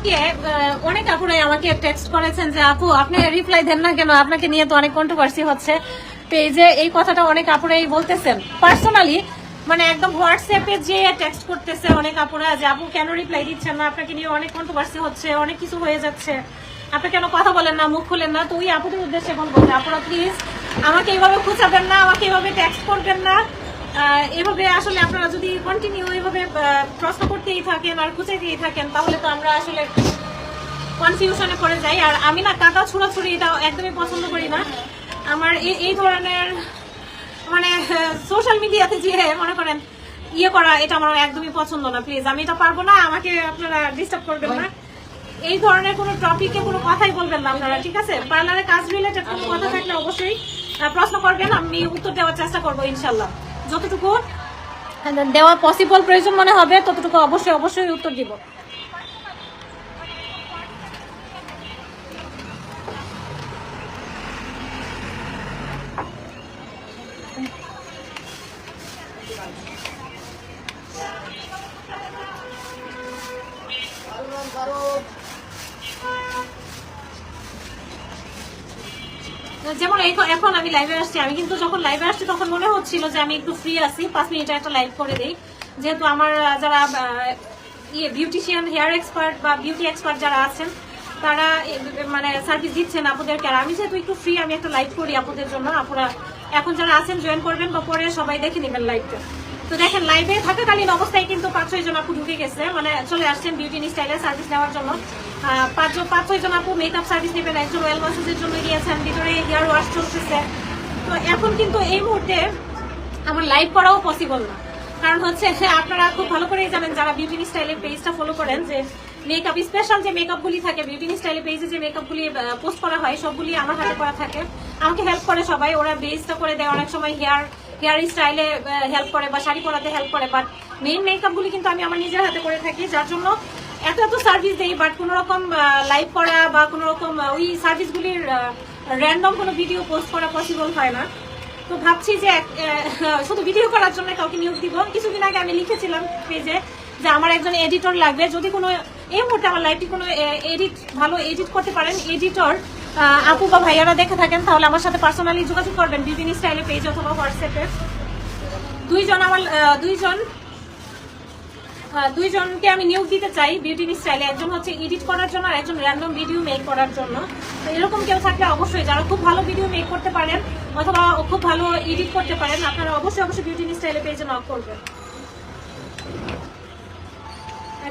কালকে অনেক আপুরাই আমাকে টেক্সট করেছেন যে, আপু, আপনি রিপ্লাই দেন না কেন? আপনাকে নিয়ে তো অনেক কন্ট্রোভার্সি হচ্ছে। পেজে এই কথাটা অনেক আপুরাই বলতেছেন। পার্সোনালি মানে একদম হোয়াটসঅ্যাপে যে টেক্সট করতেছে অনেক আপুরা যে, আপু, কেন রিপ্লাই দিচ্ছেন না? আপনাকে নিয়ে অনেক কন্ট্রোভার্সি হচ্ছে, অনেক কিছু হয়ে যাচ্ছে। আপনি কেন কথা বলেন না, মুখ খুলেন না? তো ওই আপুদের উদ্দেশ্যে বলব যে, আপুরা প্লিজ আমাকে এইভাবে খুঁচাবেন না, আমাকে এইভাবে টেক্সট করবেন না। এভাবে আসলে আপনারা যদি কন্টিনিউ এইভাবে আহ, প্রশ্ন করতেই থাকেন আর খুঁচাইতেই থাকেন তাহলে তো আমরা আসলে কনফিউশনে পড়ে যাই। আর আমি না কাদা ছুড়াছুড়ি এটা একদমই পছন্দ করি না। আমার এই এই ধরনের মানে সোশ্যাল মিডিয়াতে যে মনে করেন ইয়ে করা এটা আমার একদমই পছন্দ না। প্লিজ আমি এটা পারব না আমাকে আপনারা ডিস্টার্ব করবেন না। এই ধরনের কোনো টপিকে কোনো কথাই বলবেন না আপনারা ঠিক আছে? পার্লারে কাজ রিলেটেড কোনো কথা থাকলে অবশ্যই প্রশ্ন করবেন আমি উত্তর দেওয়ার চেষ্টা করব ইনশাল্লাহ। যতটুকু দেওয়া পসিবল প্রয়োজন মনে হবে ততটুকু অবশ্যই অবশ্যই উত্তর দিব। যেমন এখন আমি লাইভে আসছি, আমি কিন্তু যখন লাইভে আসছি তখন মনে হচ্ছিল যে আমি একটু ফ্রি আছি, পাঁচ মিনিটে একটা লাইভ করে দিই। যেহেতু আমার যারা ইয়ে বিউটিশিয়ান হেয়ার এক্সপার্ট বা বিউটি এক্সপার্ট যারা আছেন, তারা মানে সার্ভিস দিচ্ছেন আপনাদেরকে আর আমি যেহেতু একটু ফ্রি আমি একটা লাইভ করি আপনাদের জন্য। আপনারা এখন যারা আছেন জয়েন করবেন বা পরে সবাই দেখে নেবেন লাইভটা তো দেখেন লাইভে থাকাকালীন অবস্থায় কিন্তু পাঁচ ছয় জন আপু ঢুকে গেছে। মানে চলে আসছেন বিউটি স্টাইলে সার্ভিস নেওয়ার জন্য। পাঁচ পাঁচ ছয় জন আপু মেকআপ সার্ভিস নেবেন, একজন ওয়েল মাসাজের জন্য গিয়েছেন, ভিতরে হেয়ার ওয়াশ চলতেছে। তো এখন কিন্তু এই মুহূর্তে আমার লাইভ করাও পসিবল না। কারণ হচ্ছে, আপনারা খুব ভালো করেই জানেন, যারা বিউটি স্টাইলের পেজটা ফলো করেন, যে মেকআপ স্পেশাল যে মেকআপ গুলি থাকে বিউটি স্টাইলের পেজে যে মেকআপ গুলি পোস্ট করা হয়, সবগুলি আমার হাতে করা থাকে। আমাকে হেল্প করে সবাই। ওরা বেসটা করে দেয়, অনেক সময় হেয়ার হেয়ার স্টাইলে হেল্প করে বা শাড়ি পরাতে হেল্প করে বাট মেইন মেকআপগুলি কিন্তু আমি আমার নিজের হাতে করে থাকি, যার জন্য এত এত সার্ভিস দেই বাট কোনো রকম লাইভ করা বা কোনো রকম ওই সার্ভিসগুলির র্যান্ডম কোনো ভিডিও পোস্ট করা পসিবল হয় না। তো ভাবছি যে শুধু ভিডিও করার জন্য কাউকে নিয়োগ দিব। কিছুদিন আগে আমি লিখেছিলাম পেজে যে আমার একজন এডিটর লাগবে। যদি কোনো, এই মুহূর্তে আমার লাইফটি কোনো এডিট ভালো এডিট করতে পারেন এডিটর আপু বা ভাইয়ারা দেখে থাকেন, তাহলে আমার সাথে পার্সোনালি যোগাযোগ করবেন, বিভিন্ন স্টাইলে পেজ অথবা হোয়াটসঅ্যাপে দুইজন আমার দুইজন দুইজনকে আমি নিয়োগ দিতে চাই বিউটি স্টাইলে একজন হচ্ছে এডিট করার জন্য আর একজন র্যান্ডম ভিডিও মেক করার জন্য। তো এরকম কেউ থাকলে অবশ্যই, যারা খুব ভালো ভিডিও মেক করতে পারেন, অথবা খুব ভালো এডিট করতে পারেন, আপনারা অবশ্যই অবশ্যই বিউটি স্টাইলে পেজে নক করবেন।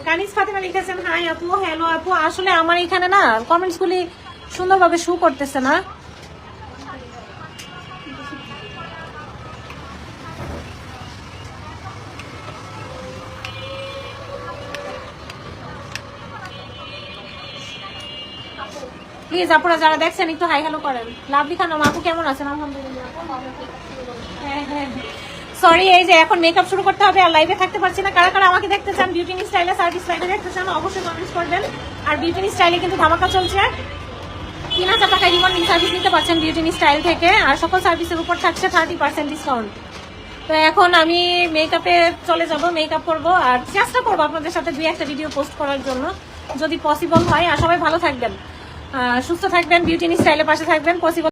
কানিজ ফাতিমা লিখেছেন হাই আপু হ্যালো আপু। আসলে আমার এখানে না কমেন্টস গুলি সুন্দরভাবে শু করতেছে না। প্লিজ আপনারা যারা দেখছেন, একটু হাই হ্যালো করেন। লাভলি খানম আপু কেমন আছেন? আলহামদুলিল্লাহ হ্যাঁ হ্যাঁ সরি এই যে এখন মেকআপ শুরু করতে হবে আর লাইভে থাকতে পারছি না। কারা কারা আমাকে দেখতে চান বিউটি স্টাইলে সার্ভিস লাইভে দেখতে চান, অবশ্যই কমেন্টস করবেন। আর বিউটি স্টাইলে কিন্তু ধামাকা চলছে। তিন হাজার টাকা রিবন্ডিং সার্ভিস নিতে পারছেন বিউটি স্টাইল থেকে, আর সকল সার্ভিসের উপর থাকছে থার্টি পার্সেন্ট ডিসকাউন্ট তো এখন আমি মেকআপে চলে যাব মেকআপ করব, আর চেষ্টা করব আপনাদের সাথে দুই একটা ভিডিও পোস্ট করার জন্য, যদি পসিবল হয়। আর সবাই ভালো থাকবেন। সুস্থ থাকবেন বিউটি স্টাইলের পাশে থাকবেন পসিবল